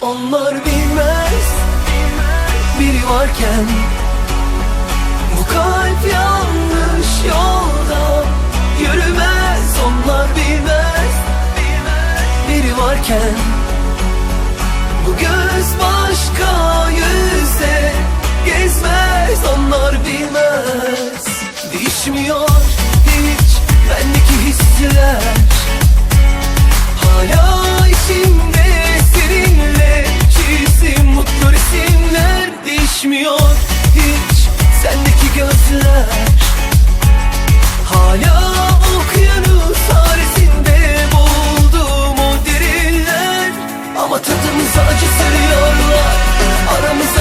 Onlar bilmez, Biri varken Bu kalp yanlış yolda Yürümez. Onlar bilmez, bilmez Biri varken Bu göz başka yüzde Gezmez. Onlar bilmez. Değişmiyor. Aramıza acı seriyorlar. Aramıza